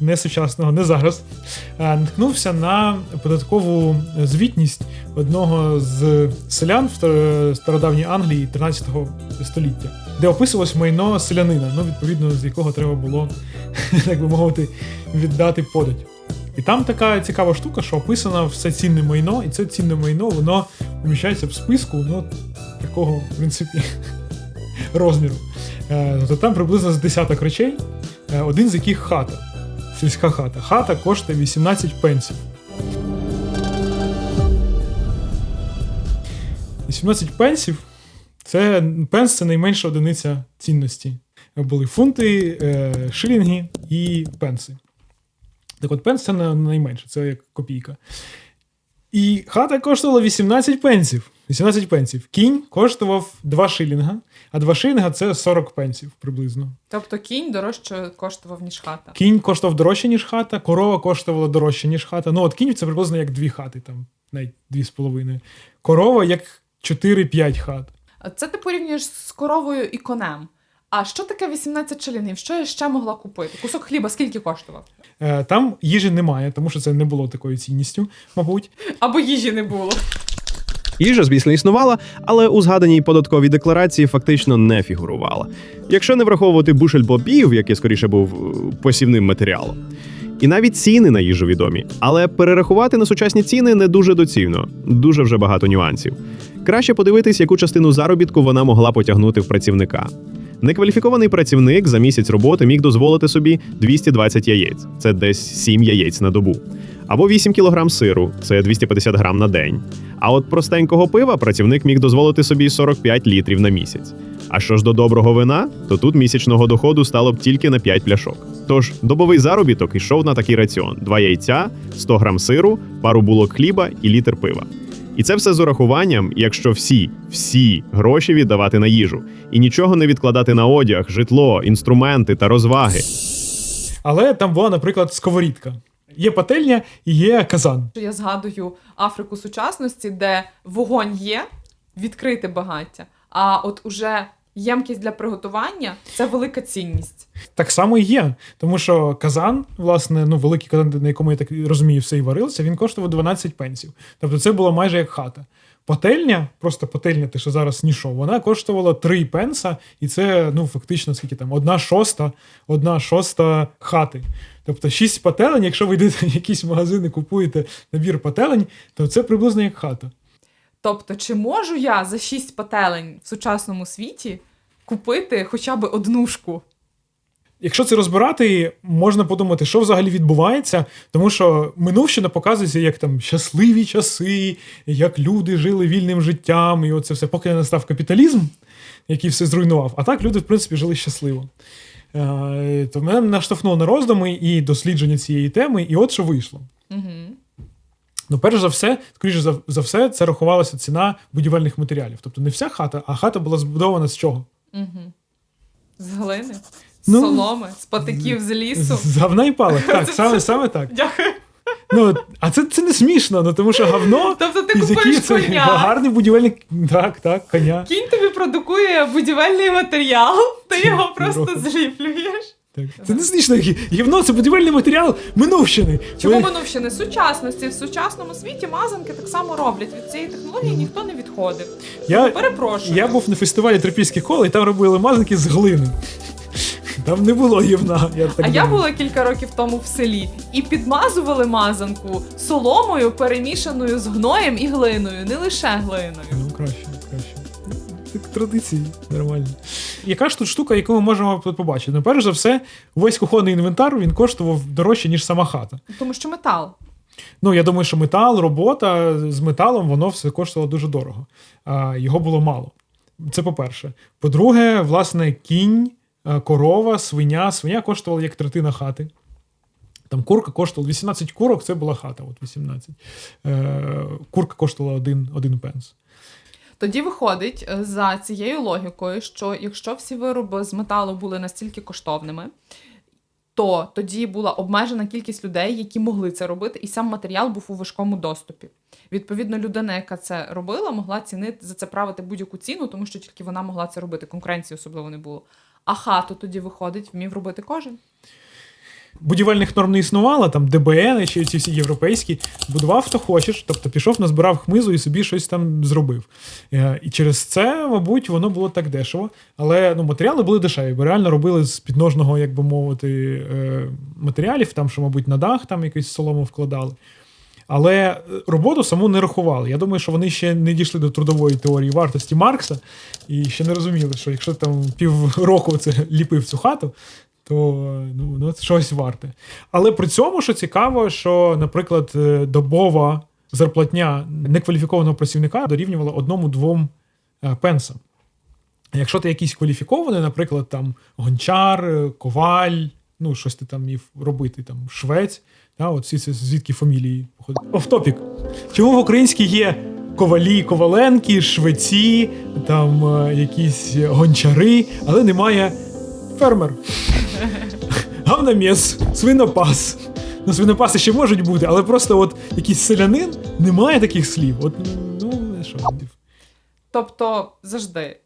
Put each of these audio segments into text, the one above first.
не сучасного, не зараз, е, наткнувся на податкову звітність одного з селян в стародавній Англії 13 століття, де описувалось майно селянина, ну відповідно з якого треба було, так би мовити, віддати подать. І там така цікава штука, що описано все цінне майно, і це цінне майно воно поміщається в списку ну, такого, в принципі, розміру. Е, Тобто там приблизно з десяток речей, е, один з яких хата. Сільська хата. Хата коштує 18 пенсів. 18 пенсів це пенс це найменша одиниця цінності. Були фунти, е, шилінги і пенси. Так от пенс це найменше, це як копійка. І хата коштувала 18 пенсів. 18 пенсів. Кінь коштував 2 шилінга, а 2 шилінга це 40 пенсів приблизно. Тобто кінь дорожче коштував, ніж хата. Кінь коштував дорожче, ніж хата, корова коштувала дорожче, ніж хата. Ну, от кінь це приблизно як дві хати, там, навіть дві з половиною. Корова як 4-5 хат. Це ти порівнюєш з коровою і конем. А що таке 18 шилінгів? Що я ще могла купити? Кусок хліба скільки коштував? Е, Там їжі немає, тому що це не було такою цінністю, мабуть. Або їжі не було. Їжа, звісно, існувала, але у згаданій податковій декларації фактично не фігурувала, якщо не враховувати бушель бобів, який скоріше був е, посівним матеріалом. І навіть ціни на їжу відомі, але перерахувати на сучасні ціни не дуже доцільно, дуже вже багато нюансів. Краще подивитись, яку частину заробітку вона могла потягнути в працівника. Некваліфікований працівник за місяць роботи міг дозволити собі 220 яєць, це десь 7 яєць на добу. Або 8 кг сиру, це 250 грам на день. А от простенького пива працівник міг дозволити собі 45 літрів на місяць. А що ж до доброго вина, то тут місячного доходу стало б тільки на 5 пляшок. Тож добовий заробіток йшов на такий раціон: 2 яйця, 100 грам сиру, пару булок хліба і літр пива. І це все з урахуванням, якщо всі, всі гроші віддавати на їжу і нічого не відкладати на одяг, житло, інструменти та розваги. Але там була, наприклад, сковорідка. Є пательня і є казан. Я згадую Африку сучасності, де вогонь є, відкрите багаття, а от уже ємкість для приготування це велика цінність. Так само і є. Тому що казан, власне, ну, великий казан, на якому я так розумію, все і варилося, він коштував 12 пенсів. Тобто це було майже як хата. Пательня, просто пательня, те, що зараз нішов, вона коштувала 3 пенса, і це ну, фактично скільки там, одна шоста, одна шоста хати. Тобто 6 пателень, якщо ви йдете в якісь магазини, купуєте набір пателень, то це приблизно як хата. Тобто, чи можу я за 6 пателень в сучасному світі купити хоча б однушку? Якщо це розбирати, можна подумати, що взагалі відбувається, тому що минувщина показується як там щасливі часи, як люди жили вільним життям, і оце все, поки не настав капіталізм, який все зруйнував. А так люди, в принципі, жили щасливо. Е, То мене наштовхнуло на роздуми і дослідження цієї теми, і от що вийшло. Угу. Ну, перш за все, скоріше за, за все, це рахувалася ціна будівельних матеріалів. Тобто не вся хата, а хата була збудована з чого? Угу. З глини, з Ну, соломи, з патиків з лісу. З говна і палок. Так, саме, саме так. Дякую. Ну, а це, це не смішно, ну тому що говно. Тобто ти купуєш це коня. гарний будівельник. Так, так, коня. Кінь тобі продукує будівельний матеріал, ти його просто зліплюєш. Так. Це не смішно. Гівно це будівельний матеріал минувщини. Чому Ви- минувщини? Сучасності. В сучасному світі мазанки так само роблять. Від цієї технології ніхто не відходив. Я, Перепрошую. я був на фестивалі Трипільських кол, і там робили мазанки з глини. Там не було гівна. Я так А я була кілька років тому в селі і підмазували мазанку соломою, перемішаною з гноєм і глиною, не лише глиною. Ну, краще, краще. Ну, Так традиції, нормально. Яка ж тут штука, яку ми можемо побачити? Ну, перш за все, весь кухонний інвентар він коштував дорожче, ніж сама хата. Тому що метал. Ну, я думаю, що метал, робота з металом, воно все коштувало дуже дорого. А, його було мало. Це по-перше. По-друге, власне, кінь, корова, свиня. Свиня коштувала як третина хати. Там курка коштувала 18 курок, це була хата, от 18. Е, курка коштувала один, один пенс. Тоді виходить е, за цією логікою, що якщо всі вироби з металу були настільки коштовними, то тоді була обмежена кількість людей, які могли це робити, і сам матеріал був у важкому доступі. Відповідно, людина, яка це робила, могла цінити за це правити будь-яку ціну, тому що тільки вона могла це робити. Конкуренції особливо не було. А хату тоді виходить, вмів робити кожен. Будівельних норм не існувало, там ДБН чи ці всі європейські, будував хто хочеш, тобто пішов, назбирав хмизу і собі щось там зробив. Е, І через це, мабуть, воно було так дешево. Але ну, матеріали були дешеві, бо реально робили з підножного, як би мовити, е, матеріалів, там, що, мабуть, на дах там якусь солому вкладали. Але е, роботу саму не рахували. Я думаю, що вони ще не дійшли до трудової теорії вартості Маркса і ще не розуміли, що якщо там півроку це ліпив цю хату, то ну, ну, це щось варте. Але при цьому, що цікаво, що, наприклад, е, добова зарплатня некваліфікованого працівника дорівнювала одному-двом е, пенсам. Якщо ти якийсь кваліфікований, наприклад, там гончар, е, коваль, ну щось ти там міг робити, там швець, та, от всі ці звідки фамілії походять. Офтопік. Чому в українській є ковалі, коваленки, швеці, там якісь гончари, але немає фермер. Гавнаміс, свинопас. Ну, свинопаси ще можуть бути, але просто от якийсь селянин немає таких слів. От, ну, що. Тобто, завжди,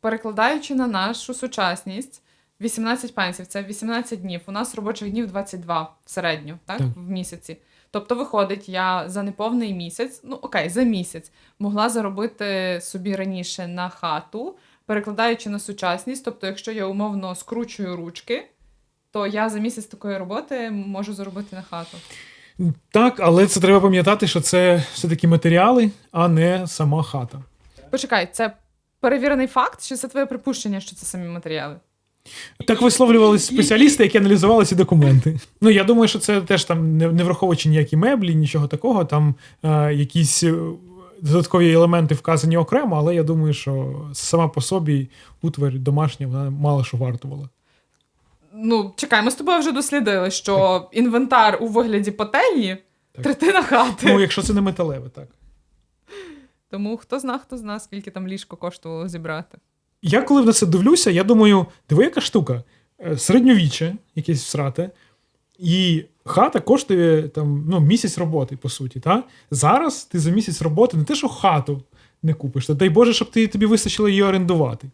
перекладаючи на нашу сучасність, 18 пенсів це 18 днів. У нас робочих днів 22 в середню, так? Так. В місяці. Тобто, виходить, я за неповний місяць, ну окей, за місяць, могла заробити собі раніше на хату, перекладаючи на сучасність. Тобто, якщо я умовно скручую ручки, то я за місяць такої роботи можу заробити на хату. Так, але це треба пам'ятати, що це все-таки матеріали, а не сама хата. Почекай, це перевірений факт, чи це твоє припущення, що це самі матеріали? Так висловлювалися спеціалісти, які аналізували ці документи. Ну я думаю, що це теж там не, враховуючи ніякі меблі, нічого такого. Там е, якісь е, додаткові елементи вказані окремо, але я думаю, що сама по собі утварь домашня вона мало що вартувала. Ну, чекай, ми з тобою вже дослідили, що інвентар у вигляді пательні Так. третина хати. Ну, якщо це не металеве, так. Тому хто зна, хто зна, скільки там ліжко коштувало зібрати. Я коли на це дивлюся, я думаю, диви, яка штука. Е, Середньовіччя, якесь всрате, і хата коштує там, ну, місяць роботи, по суті. Та? Зараз ти за місяць роботи не те, що хату не купиш, то дай Боже, щоб ти, тобі вистачило її орендувати.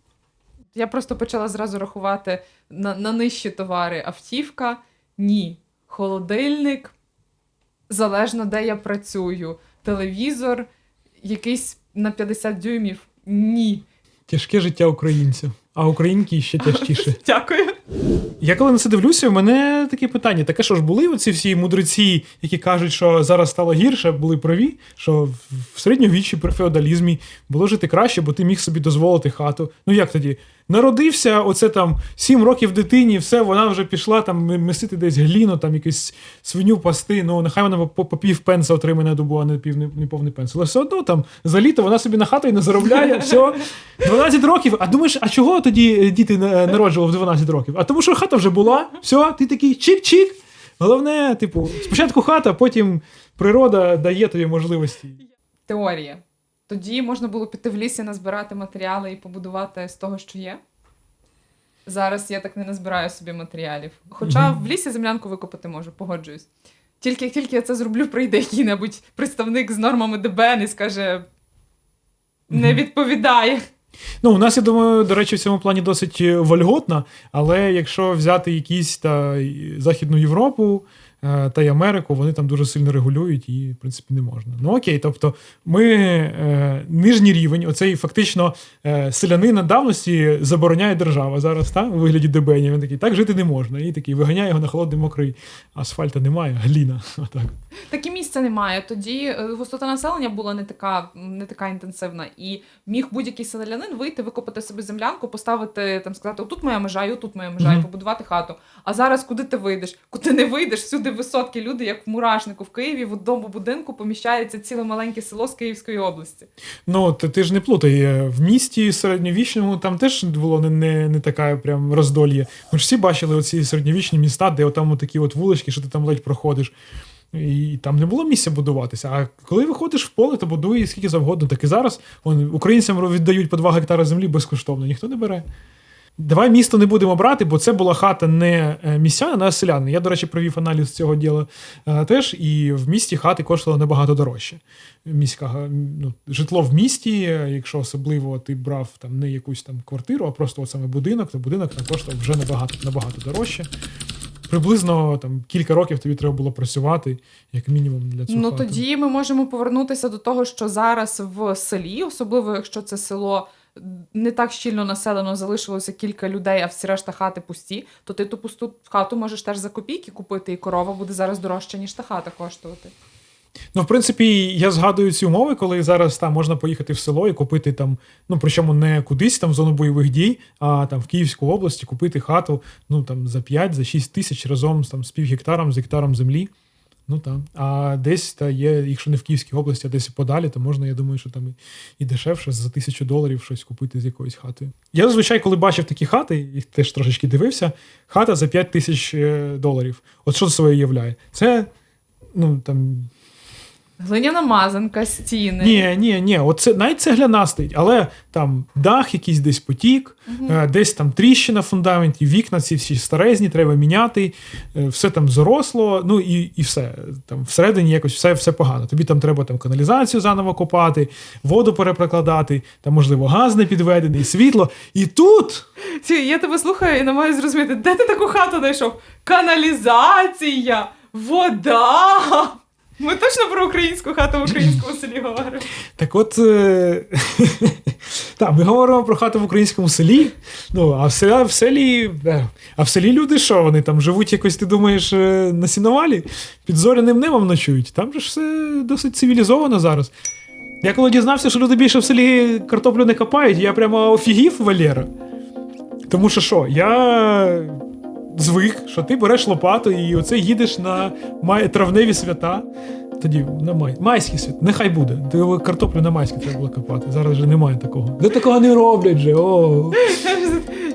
Я просто почала зразу рахувати на, на нижчі товари автівка, ні. Холодильник, залежно де я працюю. Телевізор, якийсь на 50 дюймів. Ні. Тяжке життя українців, а українки ще тяжчіше. Дякую. Я коли на це дивлюся, в мене таке питання: таке, що ж були оці всі мудреці, які кажуть, що зараз стало гірше, були праві, що в- середньовіччі при феодалізмі було жити краще, бо ти міг собі дозволити хату. Ну як тоді? Народився, оце там сім років дитині, все, вона вже пішла там м- месити десь гліну, там якусь свиню пасти. Ну нехай вона по, по пів пенса отримає на добу, а не пів не, не повний пенс. Але все одно там за літо вона собі на хату і не заробляє. Все, 12 років. А думаєш, а чого тоді е, діти на- народжували в 12 років? А тому, що хата вже була, все, ти такий чик-чик. Головне, типу, спочатку хата, потім природа дає тобі можливості. Теорія. Тоді можна було піти в лісі, назбирати матеріали і побудувати з того, що є. Зараз я так не назбираю собі матеріалів. Хоча в лісі землянку викопати можу, погоджуюсь. Тільки як тільки я це зроблю, прийде який-небудь представник з нормами ДБН і скаже: не відповідає. Ну, у нас, я думаю, до речі, в цьому плані досить е, вольготно, але якщо взяти якісь та Західну Європу та й Америку, вони там дуже сильно регулюють і, в принципі, не можна. Ну окей, тобто ми е, нижній рівень, оцей фактично е, селянина давності забороняє держава зараз, та, у вигляді ДБНів. Він такий, так жити не можна. І такий виганяє його на холодний мокрий асфальта немає, гліна. Отак. Так і місця немає. Тоді е, густота населення була не така, не така інтенсивна. І міг будь-який селянин вийти, викопати собі землянку, поставити там, сказати, отут моя межа, і отут моя межа, і побудувати хату. А зараз куди ти вийдеш? Куди не вийдеш? Всюди висотки люди, як в мурашнику в Києві, в одному будинку поміщається ціле маленьке село з Київської області. Ну, ти, ти ж не плутай. е, В місті середньовічному там теж було не, не, не така прям роздольє. Ми ж всі бачили оці середньовічні міста, де отам такі от вулички, що ти там ледь проходиш. І там не було місця будуватися. А коли виходиш в поле, то будуй скільки завгодно. Так і зараз вон, українцям віддають по 2 гектари землі безкоштовно, ніхто не бере. Давай місто не будемо брати, бо це була хата не е, містяна, а селяни. Я, до речі, провів аналіз цього діла е, теж, і в місті хати коштували набагато дорожче. Міська ну, житло в місті, е, якщо особливо ти брав там не якусь там квартиру, а просто от саме будинок, то будинок там коштував вже набагато набагато дорожче. приблизно там кілька років тобі треба було працювати, як мінімум, для цього. Ну тоді ми можемо повернутися до того, що зараз в селі, особливо якщо це село не так щільно населено, залишилося кілька людей, а всі решта хати пусті, то ти ту пусту хату можеш теж за копійки купити, і корова буде зараз дорожча, ніж та хата коштувати. Ну, в принципі, я згадую ці умови, коли зараз там можна поїхати в село і купити там, ну причому не кудись там в зону бойових дій, а там в Київську області купити хату ну там за 5 за 6 тисяч разом там з пів гектаром, з гектаром землі. Ну так. А десь та є, якщо не в Київській області, а десь подалі, то можна, я думаю, що там і, дешевше за тисячу доларів щось купити з якоїсь хати. Я зазвичай, коли бачив такі хати, і теж трошечки дивився, хата за 5 тисяч е, доларів. От що це своє являє? Це ну там Глиняна мазанка, стіни. ні, ні, ні, оце навіть цегляна стоїть, але там дах якийсь десь потік, е, десь там тріщина в фундаменті, вікна ці всі старезні, треба міняти, е, все там заросло, ну і, і все. Там всередині якось все, все погано. Тобі там треба там каналізацію заново копати, воду переприкладати, там, можливо, газ не підведений, світло. І тут. Я тебе слухаю і не маю зрозуміти, де ти таку хату знайшов? Каналізація, вода. Ми точно про українську хату в українському селі говоримо. Так от, е... так, ми говоримо про хату в українському селі. Ну, а в селі, в селі, е, а в селі люди що? Вони там живуть якось, ти думаєш, е, на сіновалі, під зоряним небом ночують. Там же ж все досить цивілізовано зараз. Я коли дізнався, що люди більше в селі картоплю не копають, я прямо офігів Валера. Тому що що, я звик, що ти береш лопату і оце їдеш на май... травневі свята. Тоді на май. Майські свята. Нехай буде. Ти картоплю на майські треба було копати. Зараз вже немає такого. Де такого не роблять же. О.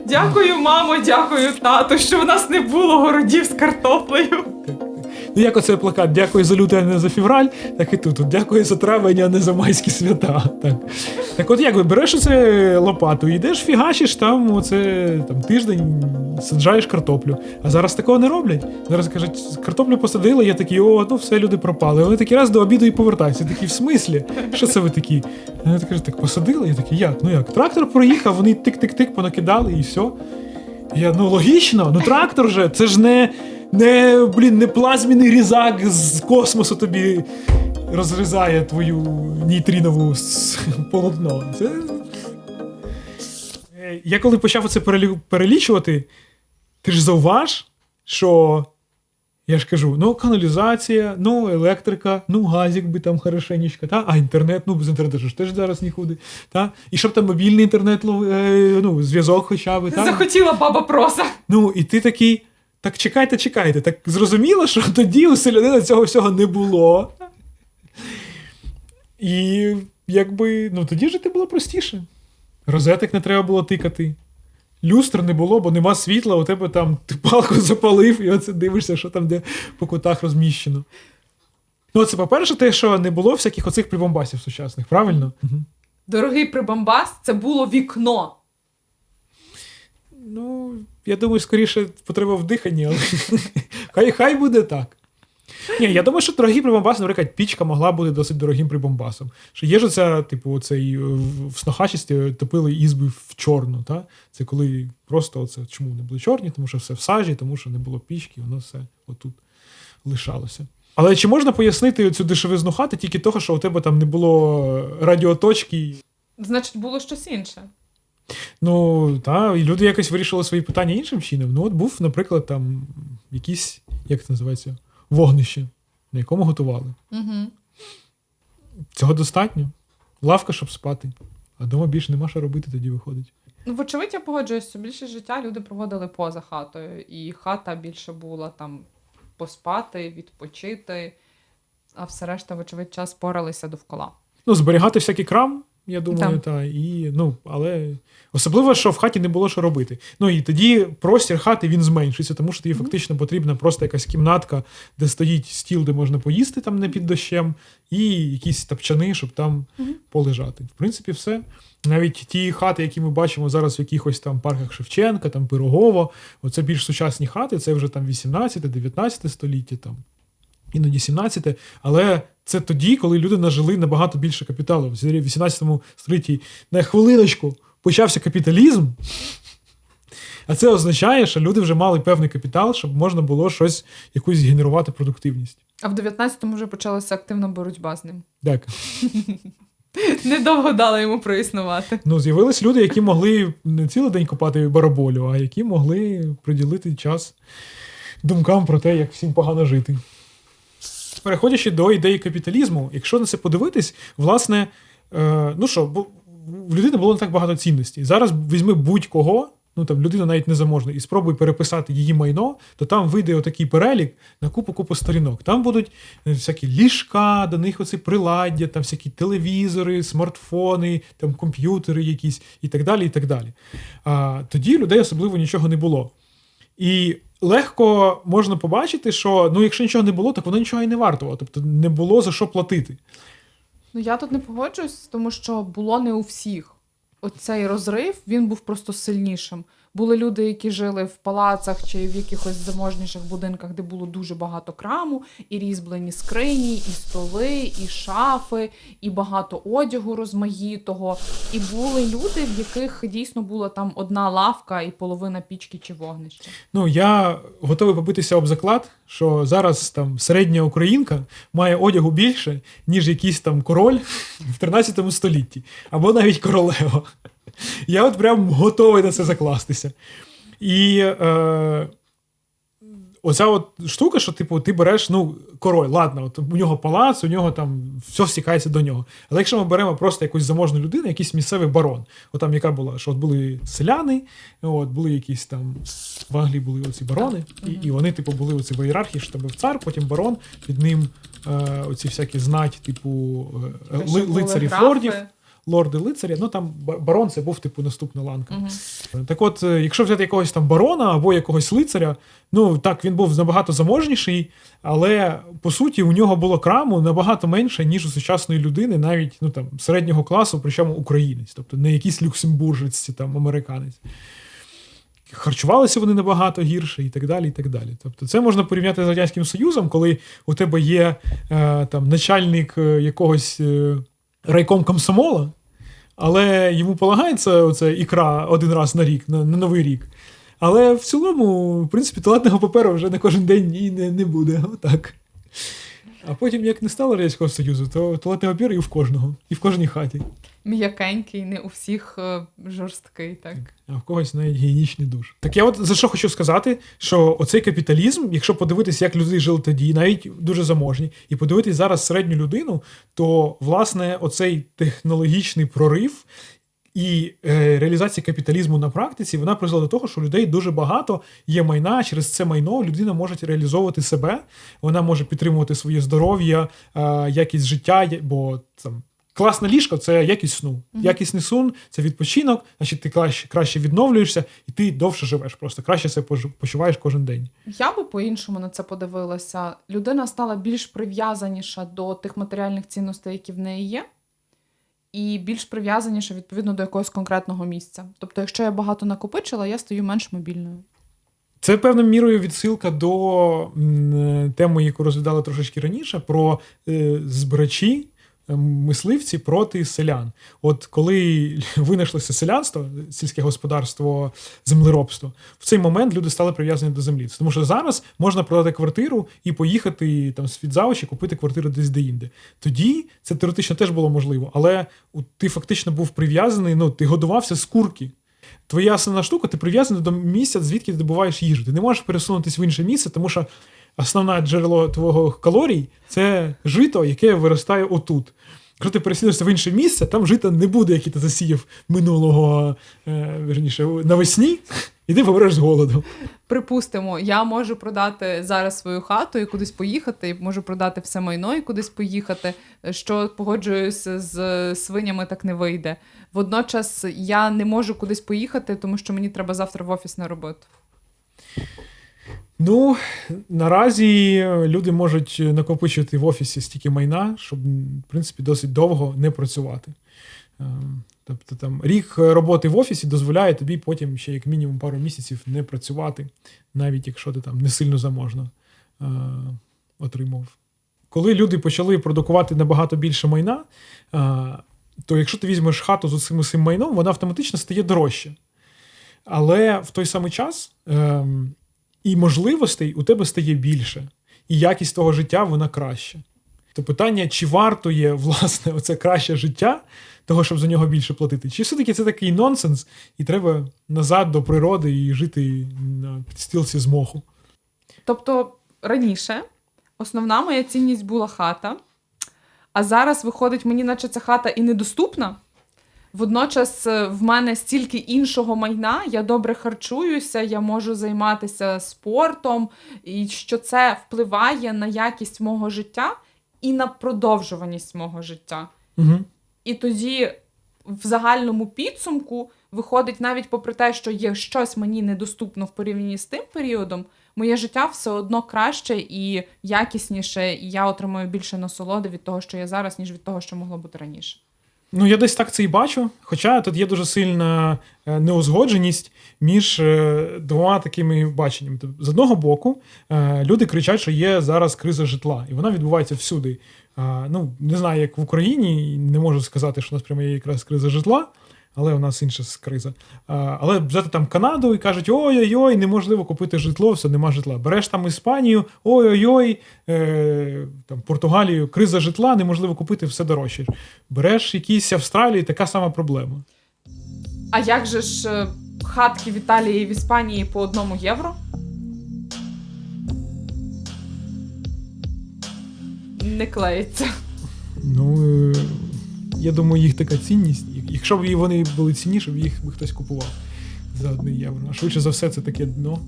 Дякую, мамо, дякую, тату, що в нас не було городів з картоплею. Ну, як оцей плакат Дякую за лютий, а не за февраль, так і тут. Дякую за травень, а не за майські свята. Так, так от як би береш оце лопату, йдеш, фігачиш там оце там тиждень, саджаєш картоплю. А зараз такого не роблять. Зараз кажуть, картоплю посадили, я такий, о, ну все, люди пропали. Вони такі раз до обіду і повертаються. Такі, в смислі? Що це ви такі? Вони кажуть, так посадили? Я такий, як? Ну як? Трактор проїхав, вони тик-тик-тик понакидали і все. Я, ну логічно, ну трактор же, це ж не, не, блін, не плазміний різак з космосу тобі розрізає твою нейтринову с- полотно. Це... Е, Я коли почав це перелічувати, ти ж зауваж, що я ж кажу: ну, каналізація, ну, електрика, ну, газик би там хорошенечко, та? а інтернет, ну, без інтернету ж теж зараз нікуди. Та? І щоб там мобільний інтернет, е, ну, зв'язок хоча б. Та? Захотіла баба проса. Ну, і ти такий. Так чекайте, чекайте. Так зрозуміло, що тоді у селянина цього всього не було. І якби, ну тоді жити було простіше. Розеток не треба було тикати. Люстр не було, бо нема світла, у тебе там ти палку запалив, і оце дивишся, що там де по кутах розміщено. Ну, це по-перше, те, що не було всяких оцих прибамбасів сучасних, правильно? Дорогий прибамбас, це було вікно. Ну, я думаю, скоріше потреба в диханні, але хай, хай буде так. Ні, я думаю, що дорогі прибамбаси, наприклад, пічка могла бути досить дорогим прибамбасом. Що є ж оця, типу, оцей, е, в снохачісті топили ізби в чорну. Та? Це коли просто оце, чому вони були чорні, тому що все в сажі, тому що не було пічки, воно все отут лишалося. Але чи можна пояснити цю дешевизну хати тільки того, що у тебе там не було радіоточки Значить, було щось інше. Ну, та, і люди якось вирішили свої питання іншим чином. Ну, от був, наприклад, там якийсь, як це називається, вогнище, на якому готували. Угу. Цього достатньо. Лавка, щоб спати. А вдома більше нема що робити, тоді виходить. Ну, вочевидь, я погоджуюсь, що більше життя люди проводили поза хатою, і хата більше була там поспати, відпочити, а все решта, вочевидь, час поралися довкола. Ну, зберігати всякий крам, я думаю, Так. та, і, ну, але особливо, що в хаті не було що робити. Ну і тоді простір хати він зменшується, тому що тобі фактично потрібна просто якась кімнатка, де стоїть стіл, де можна поїсти там не під дощем, і якісь тапчани, щоб там Мгм. полежати. В принципі, все. Навіть ті хати, які ми бачимо зараз в якихось там парках Шевченка, там Пирогово, оце більш сучасні хати, це вже там 18-19 століття, там, іноді 17, але це тоді, коли люди нажили набагато більше капіталу. В 18 столітті на хвилиночку почався капіталізм. А це означає, що люди вже мали певний капітал, щоб можна було щось, якусь генерувати продуктивність. А в 19-му вже почалася активна боротьба з ним. Так. Недовго дали йому проіснувати. Ну, з'явились люди, які могли не цілий день копати бараболю, а які могли приділити час думкам про те, як всім погано жити. Переходячи до ідеї капіталізму, якщо на це подивитись, власне, е, ну що, бо в людини було не так багато цінностей. Зараз візьми будь-кого, ну там людина навіть не заможна, і спробуй переписати її майно, то там вийде отакий перелік на купу-купу сторінок. Там будуть е, всякі ліжка, до них оці приладдя, там всякі телевізори, смартфони, там комп'ютери якісь і так далі. і так далі. А, тоді людей особливо нічого не було. І легко можна побачити, що ну, якщо нічого не було, так воно нічого і не вартувало. Тобто не було за що платити. Ну я тут не погоджуюсь, тому що було не у всіх. Оцей розрив він був просто сильнішим. Були люди, які жили в палацах чи в якихось заможніших будинках, де було дуже багато краму, і різьблені скрині, і столи, і шафи, і багато одягу розмаїтого. І були люди, в яких дійсно була там одна лавка і половина пічки чи вогнища. Ну, я готовий побитися об заклад, що зараз там середня українка має одягу більше, ніж якийсь там король в 13 столітті, або навіть королева. Я от прям готовий на це закластися. І е, оця от штука, що типу, ти береш, ну, король, ладно, от у нього палац, у нього там все стікається до нього. Але якщо ми беремо просто якусь заможну людину, якийсь місцевий барон, от там яка була, що от були селяни, от були якісь там в Англії були оці барони, і, і вони, типу, були оці в ієрархії, що тебе цар, потім барон, під ним е, оці всякі знать, типу, е, ли, лицарів лордів. Лорди лицаря, ну там барон це був типу наступна ланка. Мгм. Так от, е, якщо взяти якогось там барона або якогось лицаря, ну так, він був набагато заможніший, але по суті у нього було краму набагато менше, ніж у сучасної людини, навіть ну там середнього класу, причому українець, тобто не якийсь люксембуржець, там американець. Харчувалися вони набагато гірше і так далі. і так далі. Тобто це можна порівняти з Радянським Союзом, коли у тебе є е, там начальник е, якогось е, райком комсомола, але йому полагається оце ікра один раз на рік, на, на новий рік. Але в цілому, в принципі, туалетного паперу вже на кожен день і не, не буде. Отак. А потім, як не стало Радянського Союзу, то туалетний папір і в кожного, і в кожній хаті. М'якенький, не у всіх е, жорсткий, так. А в когось навіть гігієнічний душ. Так я от за що хочу сказати, що оцей капіталізм, якщо подивитися, як люди жили тоді, навіть дуже заможні, і подивитись зараз середню людину, то власне оцей технологічний прорив. І е, реалізація капіталізму на практиці вона призвела до того, що людей дуже багато є майна. Через це майно людина може реалізовувати себе, вона може підтримувати своє здоров'я, е, якість життя, бо там класне ліжко це якість сну. Мгм. Якісний сон це відпочинок, значить ти краще, краще відновлюєшся і ти довше живеш. Просто краще себе почуваєш кожен день. Я би по-іншому на це подивилася. Людина стала більш прив'язаніша до тих матеріальних цінностей, які в неї є, і більш прив'язаніша відповідно до якогось конкретного місця. Тобто, якщо я багато накопичила, я стаю менш мобільною. Це певною мірою відсилка до теми, яку розглядали трошечки раніше, про е, збирачі. Мисливці проти селян. От коли винайшлося селянство, сільське господарство, землеробство, в цей момент люди стали прив'язані до землі. Тому що зараз можна продати квартиру і поїхати там з завочі купити квартиру десь де-інде. Тоді це теоретично теж було можливо, але ти фактично був прив'язаний, ну ти годувався з курки. Твоя основна штука, ти прив'язаний до місця, звідки ти добуваєш їжу. Ти не можеш пересунутися в інше місце, тому що основне джерело твого калорій це жито, яке виростає отут. Якщо ти пересунешся в інше місце, там жита не буде, яке ти засіяв минулого е, верніше, навесні, і ти помреш з голоду. Припустимо, я можу продати зараз свою хату і кудись поїхати, і можу продати все майно і кудись поїхати. Що погоджуюся з свинями, так не вийде. Водночас я не можу кудись поїхати, тому що мені треба завтра в офіс на роботу. Ну, наразі люди можуть накопичувати в офісі стільки майна, щоб, в принципі, досить довго не працювати. Е, Тобто там рік роботи в офісі дозволяє тобі потім ще як мінімум пару місяців не працювати, навіть якщо ти там не сильно заможно е, отримав. Коли люди почали продукувати набагато більше майна, е, то якщо ти візьмеш хату з цим усім майном, вона автоматично стає дорожче. Але в той самий час ем, і можливостей у тебе стає більше, і якість того життя вона краще. То питання, чи варто є власне оце краще життя, того, щоб за нього більше платити, чи все-таки це такий нонсенс, і треба назад до природи і жити на підстілці з моху. Тобто раніше основна моя цінність була хата, а зараз виходить, мені наче ця хата і недоступна. Водночас е, в мене стільки іншого майна, я добре харчуюся, я можу займатися спортом, і що це впливає на якість мого життя і на продовжуваність мого життя. Угу. І тоді в загальному підсумку виходить, навіть попри те, що є щось мені недоступно в порівнянні з тим періодом, моє життя все одно краще і якісніше, і я отримую більше насолоди від того, що є зараз, ніж від того, що могло бути раніше. Ну, я десь так це і бачу. Хоча тут є дуже сильна е, неузгодженість між е, двома такими баченнями. Тобто, з одного боку, е, люди кричать, що є зараз криза житла, і вона відбувається всюди. Ну, не знаю, як в Україні, не можу сказати, що у нас прямо є якраз криза житла, але у нас інша криза. А, Але взяти там Канаду і кажуть: ой-ой-ой, неможливо купити житло, все, нема житла. Береш там Іспанію, ой-ой-ой, е, там Португалію, криза житла, неможливо купити все дорожче. Береш якісь Австралії, така сама проблема. А як же ж е, хатки в Італії і в Іспанії по одному євро? Не клеїться. Ну, е, я думаю, їх така цінність. Якщо б вони були цінніші, б їх би хтось купував за одне євро. А швидше за все, це таке дно.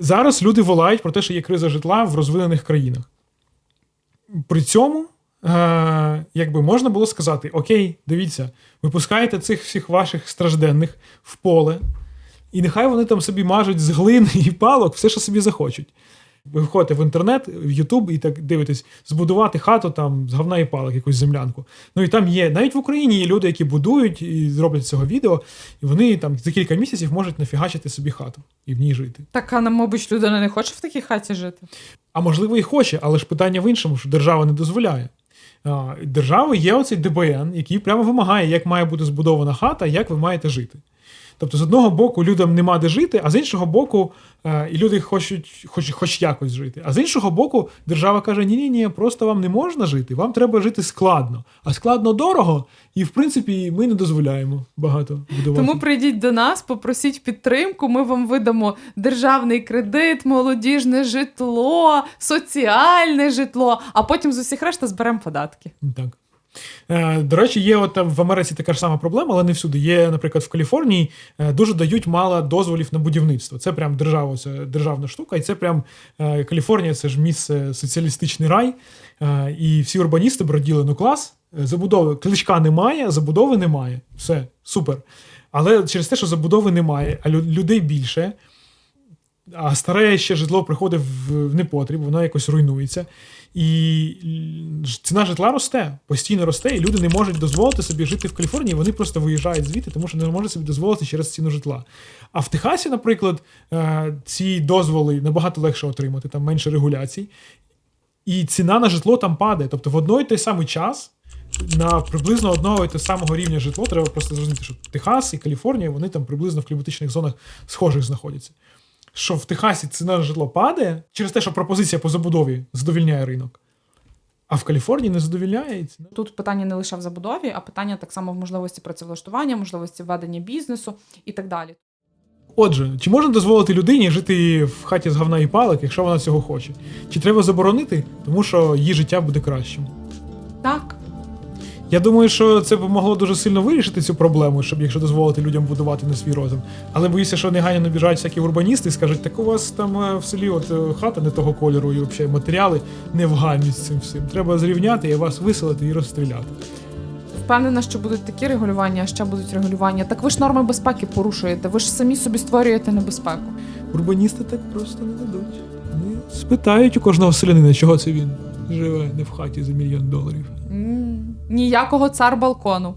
Зараз люди волають про те, що є криза житла в розвинених країнах. При цьому, е, якби можна було сказати: Окей, дивіться, ви пускаєте цих всіх ваших стражденних в поле, і нехай вони там собі мажуть з глини і палок все, що собі захочуть. Ви входите в інтернет, в Ютуб і так дивитесь, збудувати хату там з говна і палок, якусь землянку. Ну і там є, навіть в Україні є люди, які будують і зроблять з цього відео, і вони там за кілька місяців можуть нафігачити собі хату і в ній жити. Так, а нам, мабуть, людина не хоче в такій хаті жити. А можливо, і хоче, але ж питання в іншому, що держава не дозволяє. Держава є оцей ДБН, який прямо вимагає, як має бути збудована хата, як ви маєте жити. Тобто, з одного боку, людям нема де жити, а з іншого боку, е, і люди хочуть хоч, хоч якось жити. А з іншого боку, держава каже: ні, ні, ні, просто вам не можна жити, вам треба жити складно. А складно дорого, і в принципі ми не дозволяємо багато будувати. Тому прийдіть до нас, попросіть підтримку. Ми вам видамо державний кредит, молодіжне житло, соціальне житло, а потім з усіх решта зберемо податки. Так. Е, До речі, є от в Америці така ж сама проблема, але не всюди. Є, наприклад, в Каліфорнії е, дуже дають мало дозволів на будівництво. Це прям держава, це державна штука, і це прям е, Каліфорнія, це ж місце соціалістичний рай. І всі урбаністи броділи, ну клас, забудови кличка немає, забудови немає. Все, супер. Але через те, що забудови немає, а людей більше. А старе ще житло приходить в непотріб, воно якось руйнується. І ціна житла росте, постійно росте, і люди не можуть дозволити собі жити в Каліфорнії. Вони просто виїжджають звідти, тому що не можуть собі дозволити через ціну житла. А в Техасі, наприклад, е, ці дозволи набагато легше отримати, там менше регуляцій. І ціна на житло там падає. Тобто в одной і той самий час на приблизно одного і того самого рівня житло треба просто зрозуміти, що Техас і Каліфорнія вони там приблизно в кліматичних зонах схожих знаходяться. Що в Техасі ціна на житло падає через те, що пропозиція по забудові задовільняє ринок, а в Каліфорнії не задовільняє і ціна. Тут питання не лише в забудові, а питання так само в можливості працевлаштування, можливості ведення бізнесу і так далі. Отже, чи можна дозволити людині жити в хаті з говна і палок, якщо вона цього хоче? Чи треба заборонити, тому що її життя буде кращим? Так, Я думаю, що це б могло дуже сильно вирішити цю проблему, щоб якщо дозволити людям будувати на свій розум. Але боюся, що негайно набіжать всякі урбаністи і скажуть, так у вас там е, в селі от е, хата не того кольору, і взагалі матеріали не вгальні з цим всім. Треба зрівняти і вас виселити і розстріляти. впевнена, що будуть такі регулювання, а ще будуть регулювання. Так ви ж норми безпеки порушуєте, ви ж самі собі створюєте небезпеку. Урбаністи так просто не дадуть. Вони спитають у кожного селянина, чого це він живе не в хаті за мільйон доларів. Ніякого цар балкону.